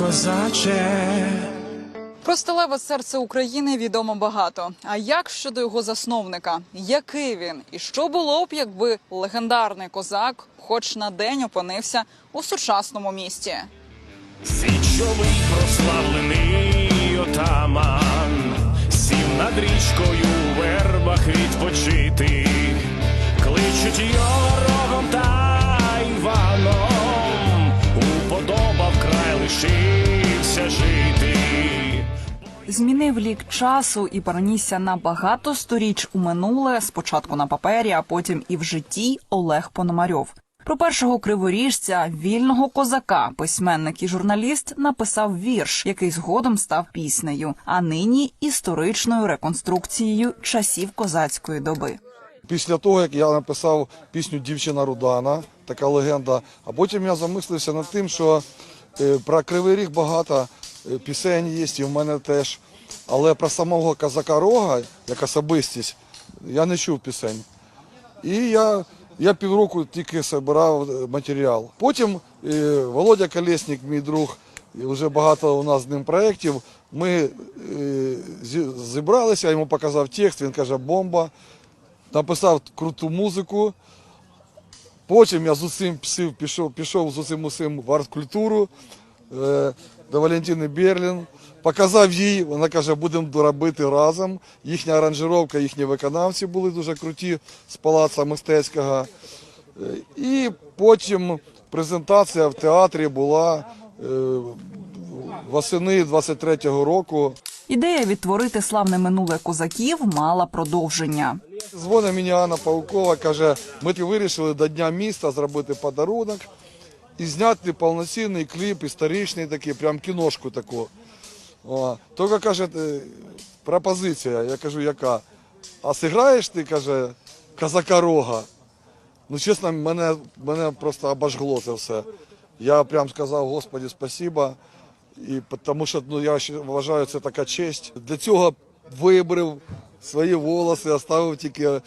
козаче. Про сталеве серце України відомо багато. А як щодо його засновника? Який він? І що було б, якби легендарний козак, хоч на день опинився у сучасному місті? Січовий прославлений отаман, сів над річкою у вербах відпочити, кличуть його рогом та лишився жити. Змінив лік часу і перенісся на багато сторіч у минуле, спочатку на папері, а потім і в житті Олег Пономарьов. Про першого криворіжця, вільного козака, письменник і журналіст написав вірш, який згодом став піснею, а нині історичною реконструкцією часів козацької доби. Після того, як я написав пісню Дівчина Рудана, така легенда, а потім я замислився над тим, що про Кривий Ріг багато е, пісень є, і в мене теж. Але про самого козака Рога, як особистість, я не чув пісень. І я, я півроку тільки збирав е, матеріал. Потім е, Володя Колєснік, мій друг, і вже багато у нас з ним проєктів. Ми е, зібралися, я йому показав текст, він каже, бомба написав круту музику. Потім я з усім псів пішов, пішов з усім усім в арт-культуру е, до Валентини Берлін. Показав їй, вона каже, будемо робити разом. Їхня аранжировка, їхні виконавці були дуже круті з палаца мистецького. Е, І потім презентація в театрі була е, восени 23-го року. Ідея відтворити славне минуле козаків мала продовження. Дзвонить мені Анна Паукова, каже, ми вирішили до Дня міста зробити подарунок і зняти повноцінний кліп, історичний такий, прям кіношку таку. О, тільки каже, «Е, пропозиція, я кажу, яка? А зіграєш ти, каже, козака рога. Ну, чесно, мене, мене просто обожгло це все. Я прям сказав, Господі, спасіба. І тому що ну, я вважаю, це така честь. Для цього вибрив свої волоси, оставив тільки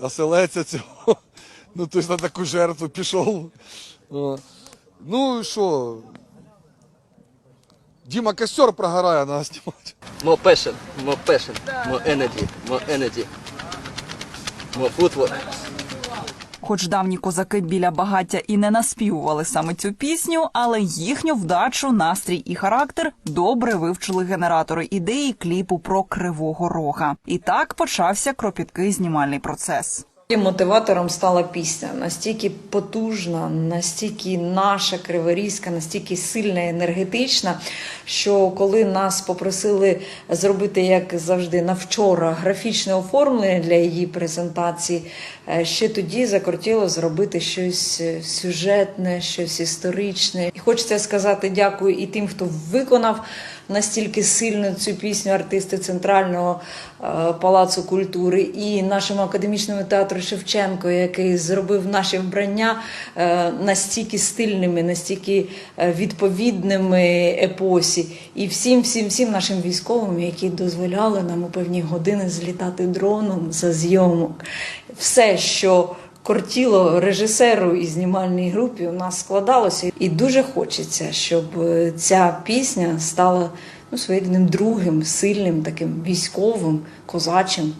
оселеця цього. Ну, тобто на таку жертву пішов. Ну що? Діма костер прогорає, треба знімати. More passion, more passion, more energy, more energy, more footwork. Хоч давні козаки біля багаття і не наспівували саме цю пісню, але їхню вдачу, настрій і характер добре вивчили генератори ідеї кліпу про кривого рога. І так почався кропіткий знімальний процес. Мотиватором стала пісня настільки потужна, настільки наша криворізька, настільки сильна і енергетична, що коли нас попросили зробити, як завжди, на вчора графічне оформлення для її презентації, е, ще тоді закортіло зробити щось е, сюжетне, щось історичне. І хочеться сказати дякую і тим, хто виконав настільки сильно цю пісню артисти Центрального е, палацу культури і нашому академічному театру Шевченко, який зробив наші вбрання е, настільки стильними, настільки е, відповідними епосі, і всім, всім, всім нашим військовим, які дозволяли нам у певні години злітати дроном за зйомок. Все, що кортіло режисеру і знімальній групі у нас складалося. І дуже хочеться, щоб е, ця пісня стала ну, своєрідним другим, сильним, таким військовим, козачим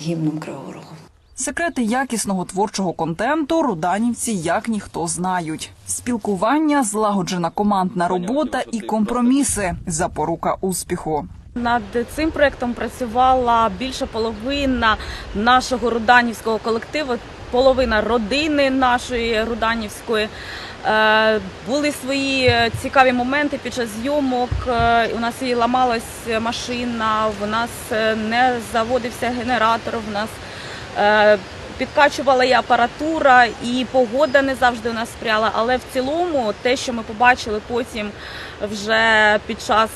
гімном Кривого Рогу. Секрети якісного творчого контенту руданівці як ніхто знають. Спілкування, злагоджена командна робота і компроміси запорука успіху. Над цим проектом працювала більша половина нашого руданівського колективу, половина родини нашої руданівської. Е, Були свої цікаві моменти під час зйомок. Е, У нас і ламалась машина, в нас е, не заводився генератор, в нас підкачувала і апаратура, і погода не завжди у нас сприяла. Але в цілому, те, що ми побачили потім вже під час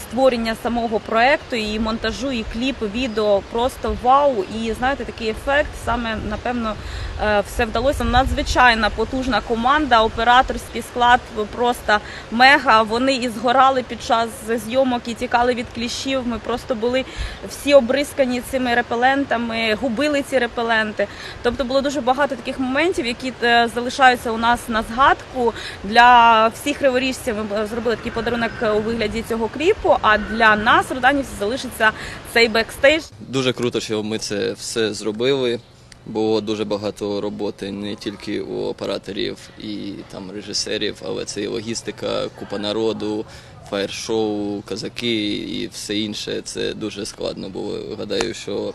створення самого проекту, і монтажу, і кліпи, відео просто вау. І знаєте, такий ефект саме напевно е, все вдалося. Надзвичайна потужна команда, операторський склад просто мега. Вони і згорали під час зйомок і тікали від кліщів. Ми просто були всі обрискані цими репелентами, губили ці репеленти. Тобто було дуже багато таких моментів, які е, залишаються у нас на згадку для всіх криворіжців. Ми е, зробили такий подарунок у вигляді цього кліпу. А для нас, роданівців, залишиться цей бекстейдж. Дуже круто, що ми це все зробили. Було дуже багато роботи не тільки у операторів і там режисерів, але це і логістика, купа народу, фаєр-шоу, казаки і все інше. Це дуже складно було. Гадаю, що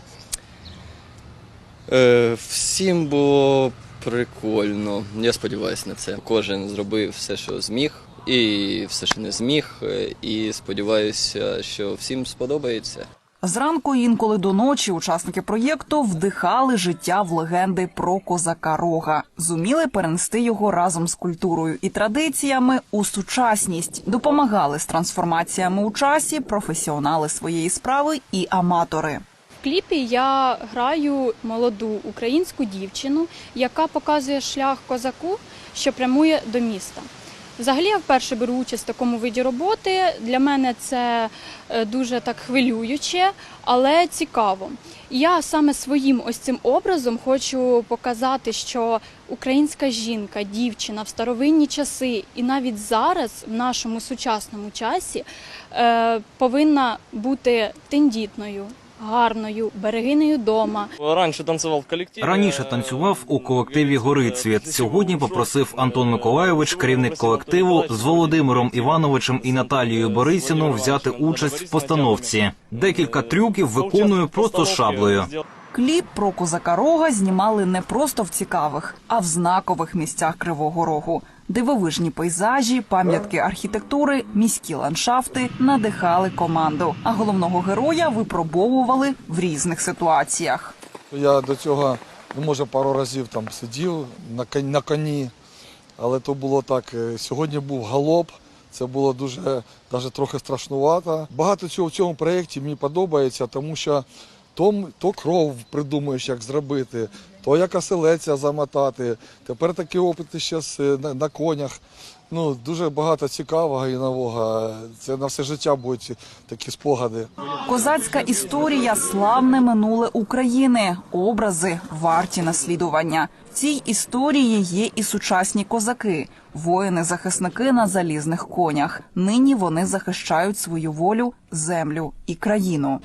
е, всім було прикольно. Я сподіваюся на це. Кожен зробив все, що зміг, і все, що не зміг. е, І сподіваюся, що всім сподобається. Зранку інколи до ночі учасники проєкту вдихали життя в легенди про козака Рога, зуміли перенести його разом з культурою і традиціями у сучасність, допомагали з трансформаціями у часі професіонали своєї справи і аматори. В кліпі я граю молоду українську дівчину, яка показує шлях козаку, що прямує до міста. Взагалі, я вперше беру участь в такому виді роботи. Для мене це е, дуже так хвилююче, але цікаво. Я саме своїм ось цим образом хочу показати, що українська жінка, дівчина в старовинні часи і навіть зараз, в нашому сучасному часі, е, повинна бути тендітною, гарною, берегинею дома. Раніше танцював в колективі. Раніше танцював у колективі Горицвіт. Сьогодні попросив Антон Миколайович, керівник колективу, з Володимиром Івановичем і Наталією Борисіну взяти участь в постановці. Декілька трюків виконую просто шаблею. Кліп про козака Рога знімали не просто в цікавих, а в знакових місцях Кривого Рогу. Дивовижні пейзажі, пам'ятки архітектури, міські ландшафти надихали команду. А головного героя випробовували в різних ситуаціях. Я до цього, ну, може, пару разів там сидів на коні, але то було так. е, Сьогодні був галоп, це було дуже навіть трохи страшнувато. Багато цього в цьому проєкті мені подобається, тому що то, то кров придумуєш, як зробити, то як оселеця замотати. Тепер такі опити зараз на, на конях. Ну, дуже багато цікавого і нового. Це на все життя будуть такі спогади. Козацька історія славне минуле України. Образи варті наслідування. В цій історії є і сучасні козаки, воїни-захисники на залізних конях. Нині вони захищають свою волю, землю і країну.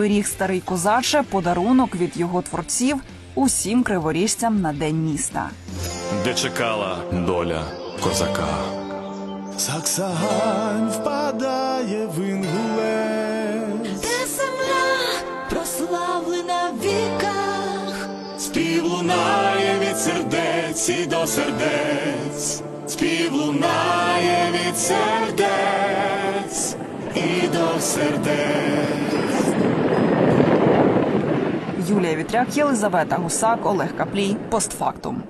Кривий ріг старий козаче подарунок від його творців усім криворіжцям на день міста. де чекала доля козака. Саксагань впадає в інгулець. Де земля прославлена в віках, Спів лунає від сердець і до сердець, спів лунає від сердець і до сердець. Юлія Вітряк, Єлизавета Гусак, Олег Каплій. Постфактум.